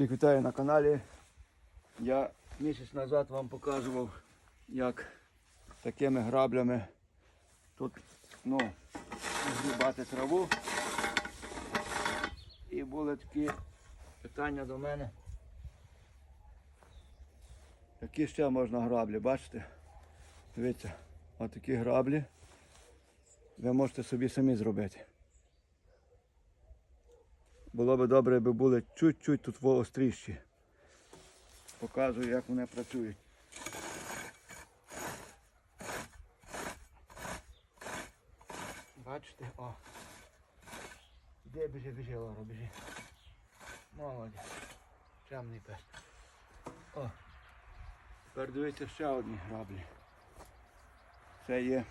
Всіх вітаю на каналі. Я місяць назад вам показував, як такими граблями тут ну, зрубати траву. І були такі питання до мене. Які ще можна граблі, бачите? Дивіться, отакі граблі ви можете собі самі зробити. Було би добре, якби були чуть-чуть тут остріші. Показую, як вони працюють. Бачите, о. Де біжи, біжи, Лора, біжи. Молодець. Чемний пес. О. Тепер дивіться ще одні граблі. Це є.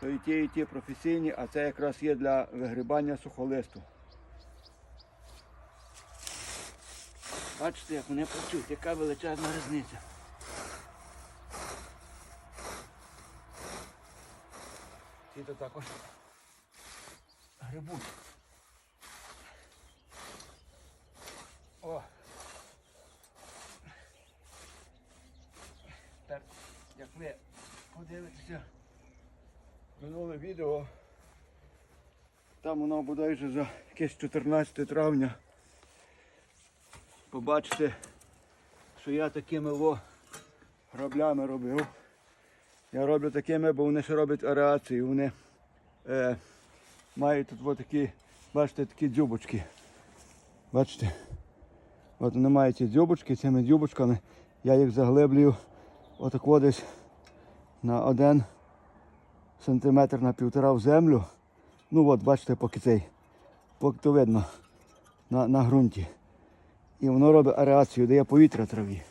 То і ті, і ті професійні, а це якраз є для вигрібання сухолисту. Бачите, як вони працюють, яка величезна різниця. Ці то також грибуть. О! Так, як ви подивитеся минуле відео, там воно bodajże за якесь 14 травня побачите, що я такими во граблями робив. Я роблю такими, бо вони ще роблять аерацію. Вони е, мають тут от такі, бачите, такі дзюбочки. Бачите? От вони мають ці дзюбочки, цими дзюбочками я їх заглиблюю отак от десь на один сантиметр на півтора в землю. Ну от, бачите, поки цей, поки то видно на, на ґрунті. І воно робить аерацію, дає повітря траві.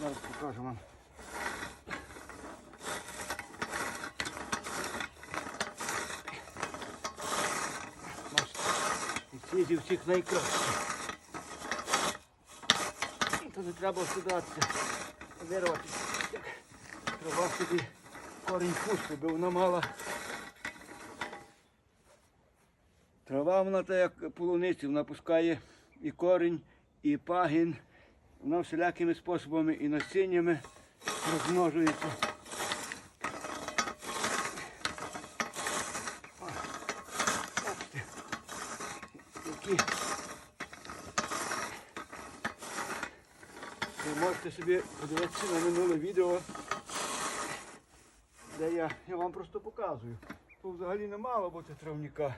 Зараз покажу вам. І ці всіх найкращі. То не треба стидатися, вирвати. Треба собі корінь пусти, бо вона мала. Трава вона та як полуниці, вона пускає і корінь, і пагін. Вона всілякими способами і насіннями розмножується. Які. Ви можете собі подивитися на минуле відео, де я, я вам просто показую. Тут взагалі не мало бути травника.